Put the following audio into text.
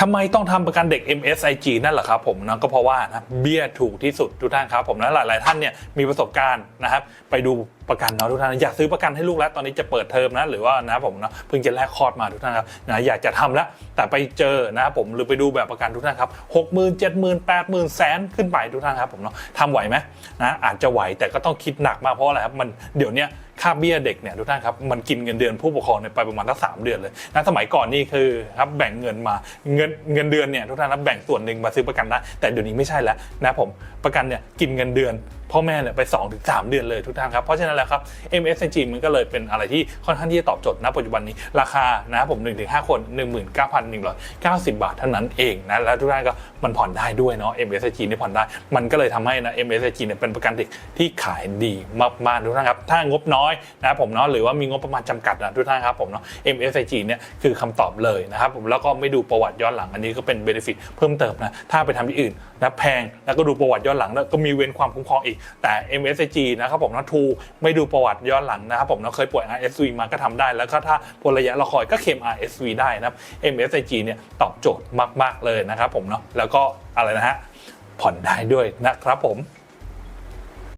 ทำไมต้องทำประกันเด็ก MSIG นั่นแหละครับผมนะก็เพราะว่านะเบี้ยถูกที่สุดทุกท่านครับผมนะหลาย ๆ ท่านเนี่ยมีประสบการณ์นะครับไปดูประกันเนาะทุกท่านอยากซื้อประกันให้ลูกแล้วตอนนี้จะเปิดเทอมนะหรือว่านะผมนะเพิ่งจะแลกคลอดมาทุกท่านครับนะอยากจะทำแล้วแต่ไปเจอนะครับผมหรือไปดูแบบประกันทุกท่านครับหกหมื่นเจ็ดหมื่นแปดหมื่นแสนขึ้นไปทุกท่านครับผมเนาะทำไหวไหมนะอาจจะไหวแต่ก็ต้องคิดหนักมากเพราะอะไรครับมันเดี๋ยวนี้ ค่าเบี้ยเด็กเนี่ยทุกท่านครับมันกินเงินเดือนผู้ปกครองเนี่ยไปประมาณทั้งสามเดือนเลยนะสมัยก่อนนี่คือครับแบ่งเงินมาเงินเงินเดือนเนี่ยทุกท่านครับแบ่งส่วนหนึ่งมาซื้อประกันนะแต่เดี๋ยวนี้ไม่ใช่แล้วนะผมประกันเนี่ยกินเงินเดือน พ่อแม่เนี่ยไป2-3ถึงเดือนเลยทุกท่านครับ เพราะฉะนั้นแล้วครับ MSG มันก็เลยเป็นอะไรที่ค่อนข้างที่จะตอบโจทย์ณปัจจุบันนี้ราคานะครับผม 1-5 คน 19,190 บาทเท่านั้นเองนะแล้วทุกท่านก็มันผ่อนได้ด้วยเนาะ MSG นี่ผ่อนได้ มันก็เลยทำให้นะ MSG เนี่ยเป็นประกันเด็กที่ขายดีมากๆทุกท่านครับถ้างบน้อยนะผมเนาะหรือว่ามีงบประมาณจำกัดนะทุกท่านครับผมเนาะ MSG เนี่ยคือคำตอบเลยนะครับผมแล้วก็ไม่ดูประวัติย้อนหลังอันนี้ก็เป็นเบนฟิตเพิ่มเติมนะถ้าไปทำที่อื่นนะแพงแล้วก็ดูประวัติย้อนหลังแล้วก็มีเว้นความคุ้มครองอีกแต่ MSG นะครับผมนะทูไม่ดูประวัติย้อนหลังนะครับผมนะเคยป่วย RSV มาก็ทำได้ แล้วก็ถ้าพลระยะเราคอยก็เข็ม RSV ได้นะครับ MSG เนี่ยตอบโจทย์มาก ๆ เลยนะครับผมเนาะแล้วก็อะไรนะฮะผ่อนได้ด้วยนะครับผม